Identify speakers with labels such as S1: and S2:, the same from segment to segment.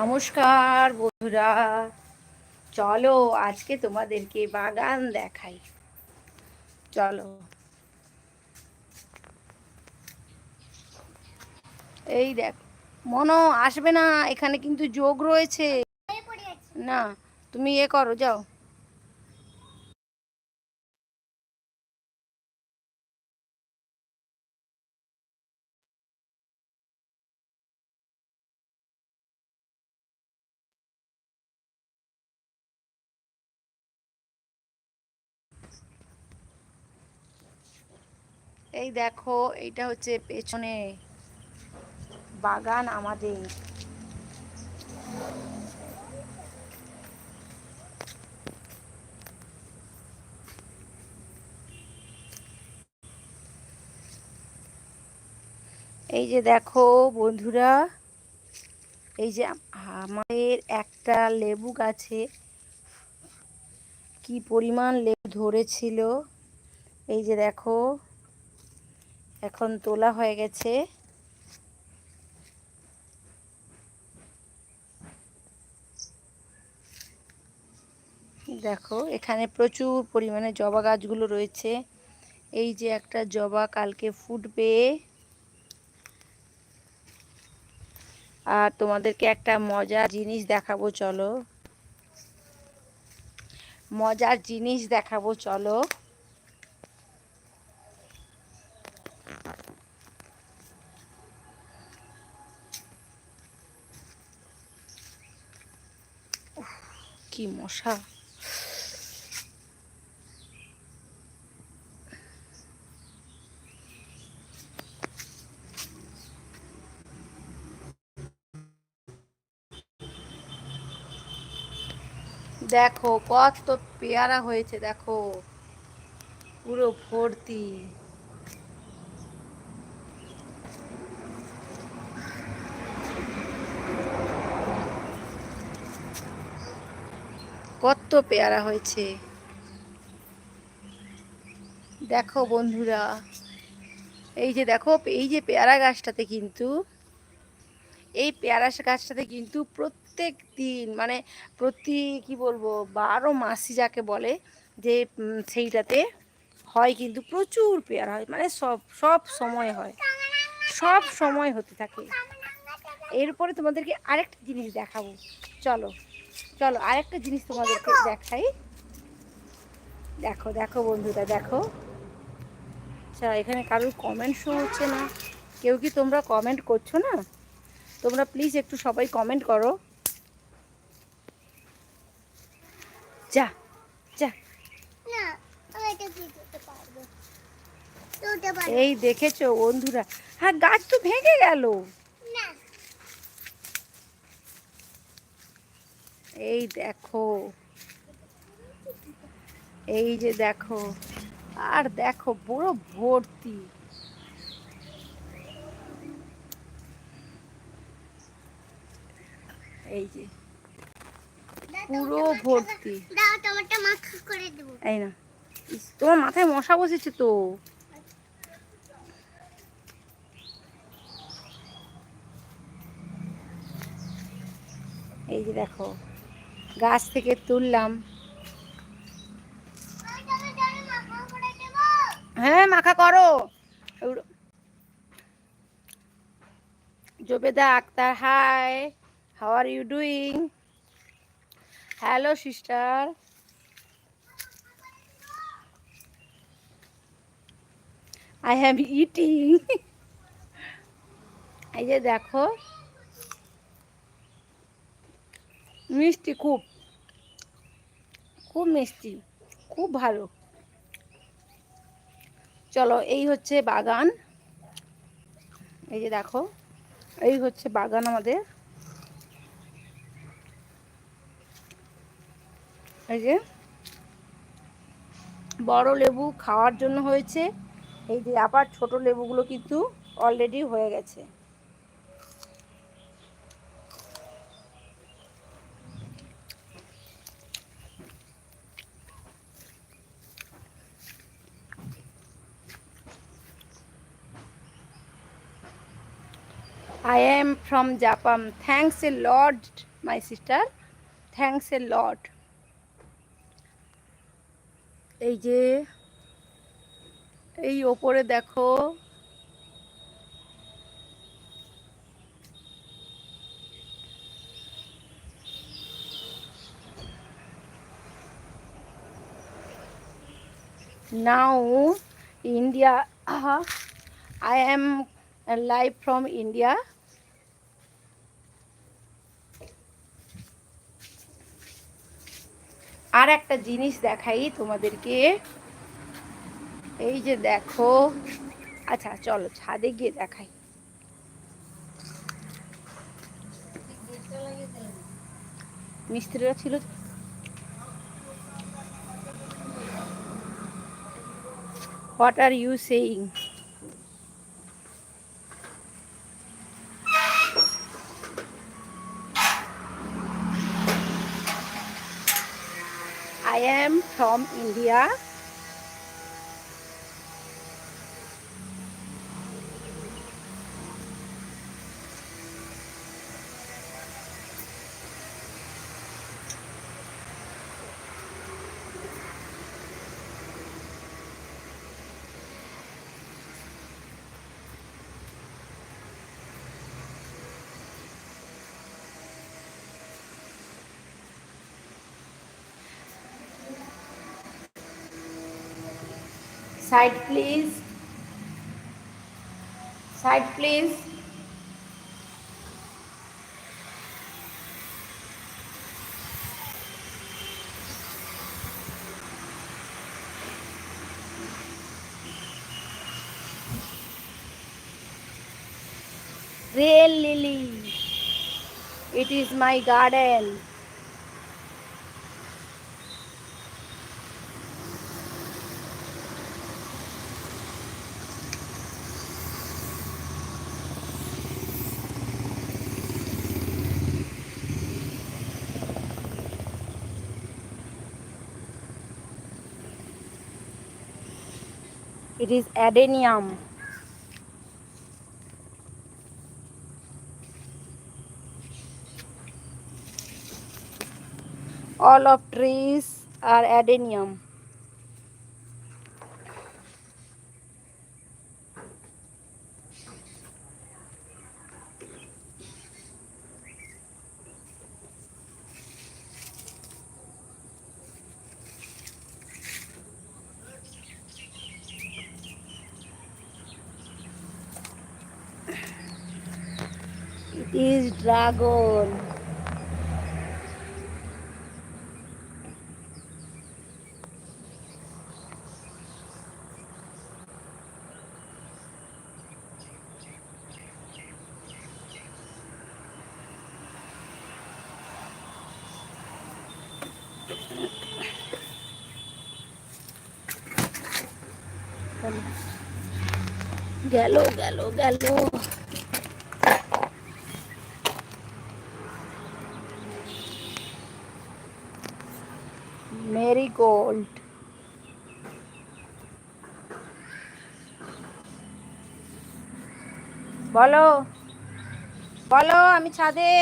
S1: নমস্কার বন্ধুরা। চলো আজকে তোমাদেরকে বাগান দেখাই। চলো। এই দেখ মনো আসবে না, এখানে কিন্তু যোগ রয়েছে। না, তুমি এ করো, যাও। এই দেখো, এইটা হচ্ছে পেছনে বাগান আমাদের। এই যে দেখো বন্ধুরা, এই যে আমাদের একটা লেবু গাছে কি পরিমাণ লেবু ধরেছিল। এই যে দেখো এখন তোলা হয়ে গেছে। দেখো, এখানে প্রচুর পরিমাণে জবা গাছগুলো রয়েছে। এই যে একটা জবা কালকে ফুটবে। আর তোমাদেরকে একটা মজার জিনিস দেখাবো, চলো। মজার জিনিস দেখাবো, চলো। কি মশা। দেখো কত পেয়ারা হয়েছে দেখো। পুরো ভর্তি। কত পেয়ারা হয়েছে। দেখো বন্ধুরা, এই যে দেখো, এই যে পেয়ারা গাছটাতে কিন্তু, এই পেয়ারা গাছটাতে কিন্তু প্রত্যেক দিন মানে প্রতি, কি বলব, বারো মাসি যাকে বলে, যে সেইটাতে হয় কিন্তু প্রচুর পেয়ারা হয় মানে সব সব সময় হয়, সব সময় হতে থাকে। এরপরে তোমাদেরকে আরেকটা জিনিস দেখাবো, চলো। চলো, আরেকটা জিনিস তোমাদেরকে দেখাই। দেখো দেখো বন্ধুরা, দেখো। আচ্ছা এখানে কারোর কমেন্ট শো হচ্ছে না। কেউ কি তোমরা কমেন্ট করছ না? তোমরা প্লিজ একটু সবাই কমেন্ট করো। যা যা। এই দেখেছ বন্ধুরা? হ্যাঁ গাছ তো ভেঙে গেল। এই দেখো। এই যে দেখো। আর দেখো বড় ভর্তি। এই যে। পুরো ভর্তি। এই না। তোমার মাথায় মশা বসেছে তো। এই যে দেখো। গাছ থেকে তুললাম। হ্যাঁ মাখা করো। Jobeda Akter, hi. How are you doing hello sister I have eating এই যে দেখো, মিষ্টি খুব। খুব মিষ্টি, খুব ভালো। চলো, এই হচ্ছে বাগান। এই যে দেখো, এই হচ্ছে বাগান আমাদের। এই যে বড় লেবু খাওয়ার জন্য হয়েছে। এই যে আবার ছোট লেবুগুলো কিন্তু অলরেডি হয়ে গেছে। I am from Japan. Thanks a lot, my sister. Thanks a lot. এই যে এই ওপরে দেখো india uh, i am live from india আর একটা জিনিস দেখাই তোমাদেরকে। এই যে দেখো। আচ্ছা চলো, ছাদে গিয়ে দেখাই। মিস্ত্রিরা ছিল what are you saying I am from India. Side please. Side please. Real lily. It is my garden. It is adenium. All of trees are adenium. Is dragon. গেল গেল গেল বলো। বলো, আমি ছাদে।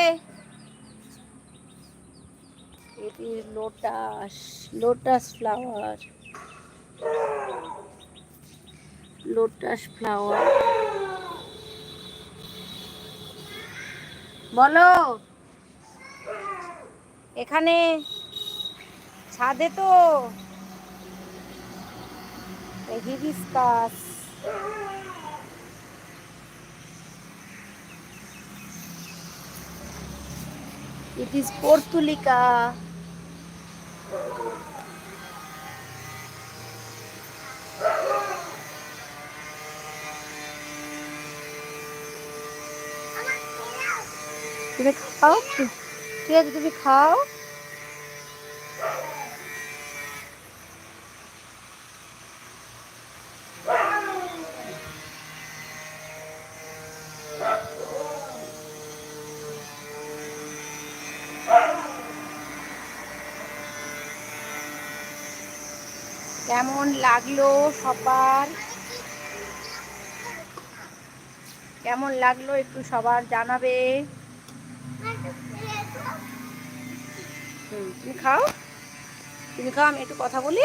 S1: এটি lotus lotus flower. Lotus flower. বলো। এখানে ছাদে তো। হিবিস্কাস। ইট ইজ পর্তুলিকা তুমি খাও? ঠিক আছে তুমি খাও। কেমন লাগল সবার? কেমন লাগল একটু সবার জানাবে? তুমি খাও? তুমি খাও, আমি একটু কথা বলি?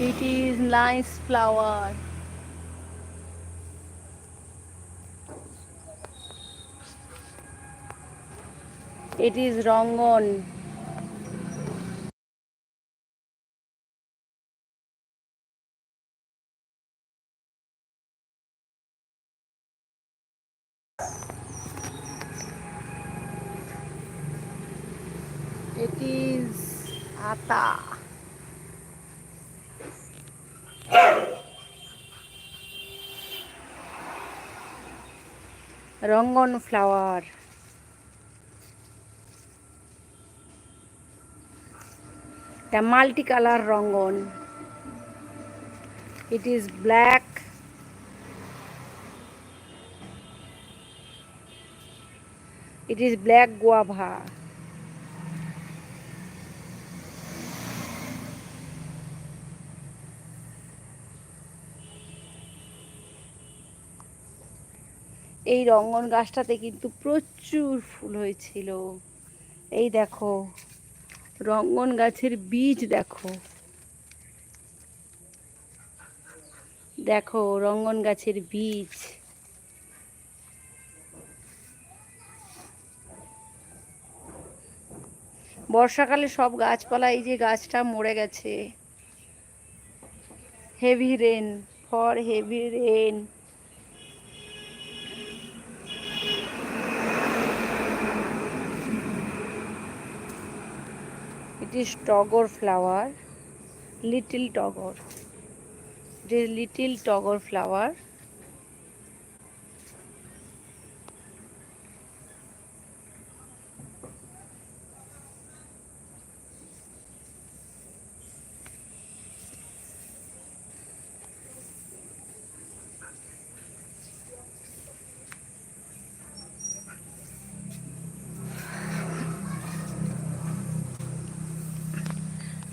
S1: it is nice flower. It is rangon it is ata rangan flower the multicolor rangon it is black it is black guava এই রঙ্গন গাছটাতে কিন্তু প্রচুর ফুল হয়েছিল। এই দেখো, রঙ্গন গাছের বীজ দেখো। দেখো, রঙ্গন গাছের বীজ। বর্ষাকালে সব গাছপালা, এই যে গাছটা মরে গেছে। Heavy rain for heavy rain it is togor flower little togor this little togor flower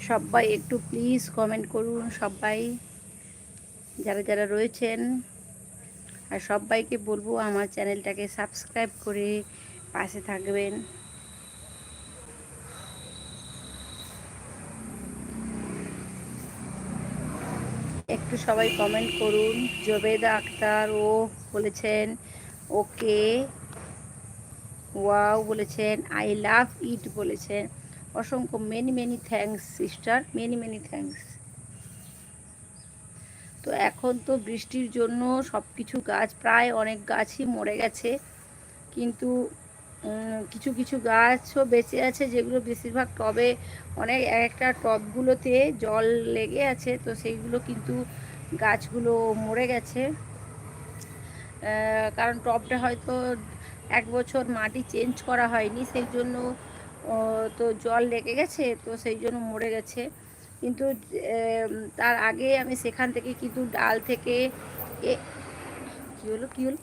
S1: সবাই একটু প্লিজ কমেন্ট করুন, সবাই যারা যারা রয়েছেন। আর সবাইকে বলব আমার চ্যানেলটাকে সাবস্ক্রাইব করে পাশে থাকবেন। একটু সবাই কমেন্ট করুন, জবেদা আক্তার ও বলেছেন, ওকে। ওয়াও বলেছেন আই লাভ ইট বলেছেন। অসংখ্য many many thanks sister many many thanks তো এখন তো বৃষ্টির জন্য সব কিছু গাছ, প্রায় অনেক গাছই মরে গেছে। কিন্তু কিছু কিছু গাছও বেঁচে আছে, যেগুলো বেশিরভাগ টবে, অনেক, একটা টবগুলোতে জল লেগে আছে, তো সেইগুলো কিন্তু গাছগুলো মরে গেছে। কারণ টবটা হয়তো এক বছর মাটি চেঞ্জ করা হয়নি, সেই জন্য তো জল লেগে গেছে, তো সেই জন্য মরে গেছে। কিন্তু তার আগে আমি সেখান থেকে কিন্তু ডাল থেকে কী হলো কী হলো?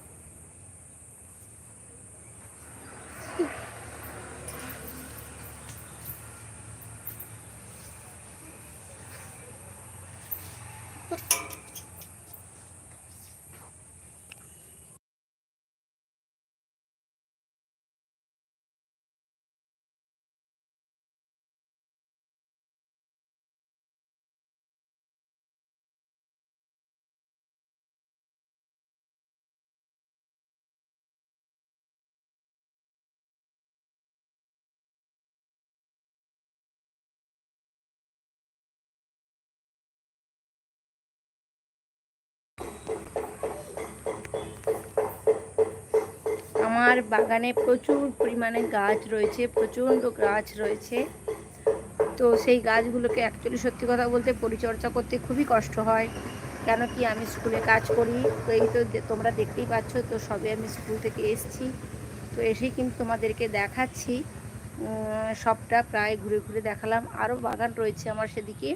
S1: আমার বাগানে প্রচুর পরিমাণে গাছ রয়েছে, প্রচণ্ড গাছ রয়েছে। তো সেই গাছগুলোকে অ্যাকচুয়ালি সত্যি কথা বলতে পরিচর্যা করতে খুবই কষ্ট হয়। কেন কি আমি স্কুলে কাজ করি, তো এই তো তোমরা দেখতেই পাচ্ছ, তো সবে আমি স্কুল থেকে এসছি। তো এসেই কিন্তু তোমাদেরকে দেখাচ্ছি। সবটা প্রায় ঘুরে ঘুরে দেখালাম। আরও বাগান রয়েছে আমার সেদিকে।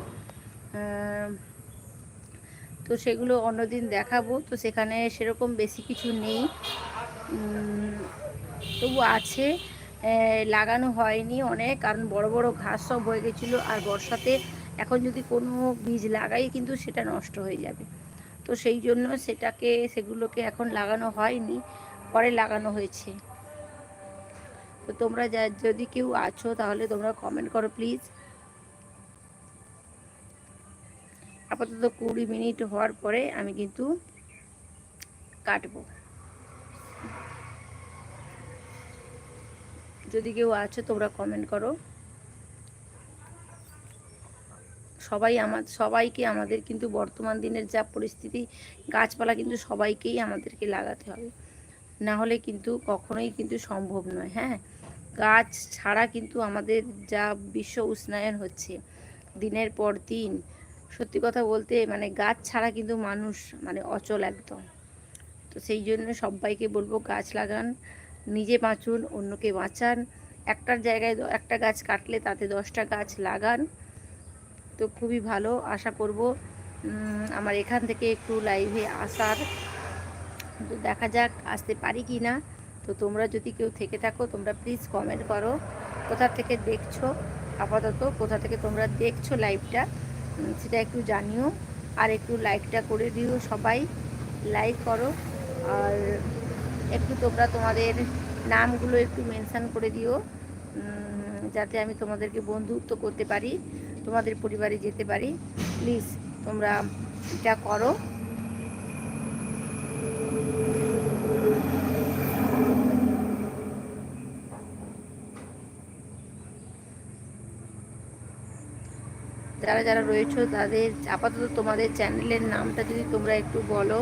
S1: তো সেগুলো অন্যদিন দেখাবো। তো সেখানে সেরকম বেশি কিছু নেই। তবু আছে। লাগানো হয়নি অনেক, কারণ বড় বড় ঘাস সব হয়ে গেছিল, আর বর্ষাতে এখন যদি কোনো বীজ লাগাই কিন্তু সেটা নষ্ট হয়ে যাবে। তো সেই জন্য সেটাকে, সেগুলোকে এখন লাগানো হয়নি, পরে লাগানো হয়েছে। তো তোমরা যা, যদি কেউ আছো তাহলে তোমরা কমেন্ট করো প্লিজ আপাতত কুড়ি মিনিট হওয়ার পরে আমি কিন্তু কাটবো। যদি কেউ আছো, তোমরা কমেন্ট করো। সবাই আমার, সবাইকে আমাদের কিন্তু বর্তমান দিনের যা পরিস্থিতি, গাছপালা কিন্তু সবাইকেই আমাদেরকে লাগাতে হবে। না হলে কিন্তু কখনোই কিন্তু সম্ভব নয় হ্যাঁ? গাছ ছাড়া কিন্তু আমাদের যা বিশ্ব উষ্ণায়ন হচ্ছে, দিনের পর দিন। সত্যি কথা বলতে মানে গাছ ছাড়া কিন্তু মানুষ মানে অচল একদম। তো সেই জন্য সবাইকে বলব গাছ লাগান নিজে বাঁচুন, অন্যকে বাঁচান। একটার জায়গায় একটা গাছ কাটলে তাতে দশটা গাছ লাগান। তো খুবই ভালো, আশা করব আমার এখান থেকে একটু লাইভে আসার। তো দেখা যাক, আসতে পারি কি না। তো তোমরা যদি কেউ থেকে থাকো, তোমরা প্লিজ কমেন্ট করো। কোথা থেকে দেখছ? আপাতত কোথা থেকে তোমরা দেখছ লাইভটা সেটা একটু জানিও। আর একটু লাইকটা করে দিও সবাই। লাইক করো। আর একটু তোমরা তোমাদের নামগুলো একটু মেনশান করে দিও যাতে আমি তোমাদেরকে বন্ধুত্ব করতে পারি, তোমাদের পরিবারে যেতে পারি। প্লিজ, তোমরা এটা করো। যারা যারা রয়েছে, তাদের আপাতত তোমাদের চ্যানেলের নামটা যদি তোমরা একটু বলো,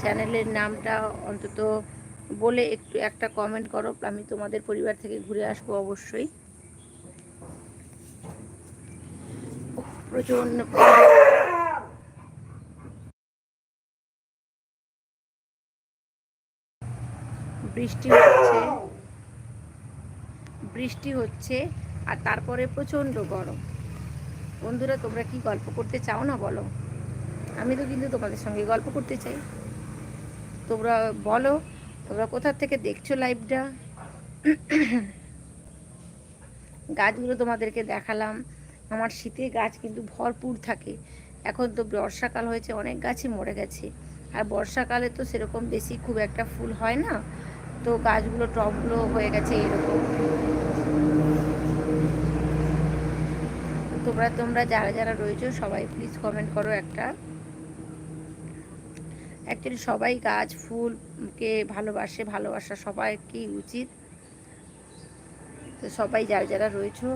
S1: চ্যানেলের নামটা অন্তত বলে একটু একটা কমেন্ট করো, আমি তোমাদের পরিবার থেকে ঘুরে আসব অবশ্যই। প্রচণ্ড বৃষ্টি হচ্ছে। বৃষ্টি হচ্ছে আর তারপরে প্রচণ্ড গরম। বন্ধুরা, তোমরা কি গল্প করতে চাও না বলো? আমি তো কিন্তু তোমাদের সঙ্গে গল্প করতে চাই। তোমরা বলো তোমরা কোথা থেকে দেখছ লাইভটা গাছগুলো তোমাদেরকে দেখালাম। আমার শীতে গাছ কিন্তু ভরপুর থাকে। এখন তো বর্ষাকাল হয়েছে, অনেক গাছই মরে গেছে। আর বর্ষাকালে তো সেরকম বেশি খুব একটা ফুল হয় না। তো গাছগুলো টবগুলো হয়ে গেছে এরকম। তোমরা তোমরা যারা যারা রয়েছো, সবাই প্লিজ কমেন্ট করো একটা। অ্যাকচুয়ালি সবাই গাছ, ফুলকে ভালোবাসে, ভালোবাসা সবাইকেই উচিত। তো সবাই যারা যারা রয়েছো,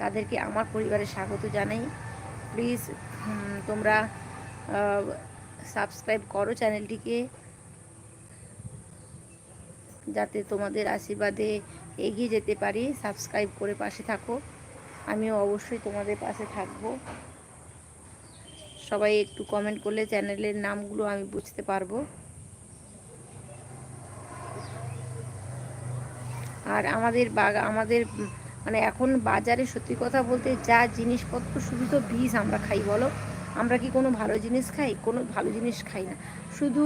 S1: তাদেরকে আমার পরিবারে স্বাগত জানাই। প্লিজ তোমরা সাবস্ক্রাইব করো চ্যানেলটিকে। যাতে তোমাদের আশীর্বাদে এগিয়ে যেতে পারি। সাবস্ক্রাইব করে পাশে থাকো। আমিও অবশ্যই তোমাদের পাশে থাকব। সবাই একটু কমেন্ট করলে চ্যানেলের নামগুলো আমি বুঝতে পারব। আর আমাদের বাগা, আমাদের মানে এখন বাজারে সত্যি কথা বলতে যা জিনিসপত্র, শুধু তো বিষ আমরা খাই, বলো? আমরা কি কোনো ভালো জিনিস খাই? কোনো ভালো জিনিস খাই না। শুধু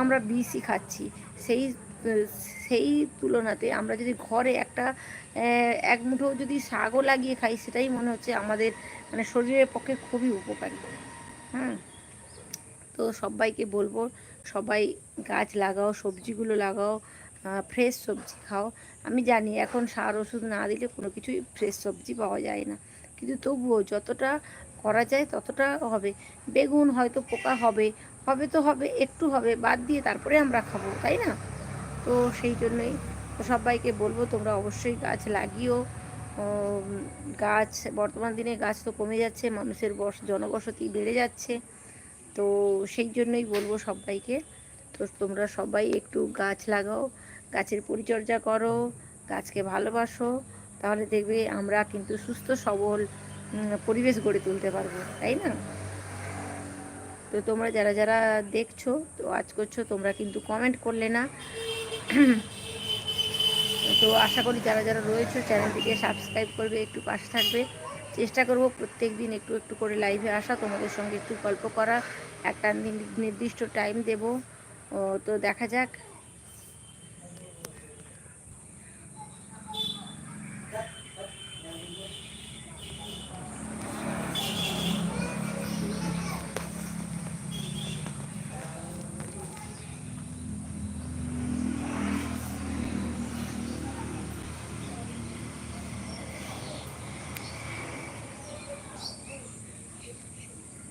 S1: আমরা বিষই খাচ্ছি। সেই সেই তুলনাতে আমরা যদি ঘরে একটা এক মুঠো যদি শাকও লাগিয়ে খাই, সেটাই মনে হচ্ছে আমাদের মানে শরীরের পক্ষে খুবই উপকারী। হ্যাঁ। তো সবাইকে বলব, সবাই গাছ লাগাও, সবজিগুলো লাগাও ফ্রেশ সবজি খাও। আমি জানি এখন সার ওষুধ না দিলে কোনো কিছুই ফ্রেশ সবজি পাওয়া যায় না। কিন্তু তবুও যতটা করা যায় ততটা হবে। বেগুন হয়তো পোকা হবে হবে তো হবে, একটু হবে, বাদ দিয়ে তারপরে আমরা খাব, তাই না? তো সেই জন্যই সবাইকে বলব তোমরা অবশ্যই গাছ লাগিও। গাছ, বর্তমান দিনে গাছ তো কমে যাচ্ছে, মানুষের বস, জনবসতি বেড়ে যাচ্ছে। তো সেই জন্যই বলব সবাইকে, তো তোমরা সবাই একটু গাছ লাগাও, গাছের পরিচর্যা করো, গাছকে ভালোবাসো, তাহলে দেখবে আমরা কিন্তু সুস্থ, সবল পরিবেশ গড়ে তুলতে পারব, তাই না? তো তোমরা যারা যারা দেখছ, তো আজ করছ, তোমরা কিন্তু কমেন্ট করলে না। তো আশা করি যারা যারা রয়েছে, চ্যানেলটিকে সাবস্ক্রাইব করবে, একটু পাশে থাকবে। চেষ্টা করব প্রত্যেক দিন একটু একটু করে লাইভে আসা, তোমাদের সঙ্গে একটু গল্প করা। একটা নির- নির্দিষ্ট টাইম দেব। তো দেখা যাক।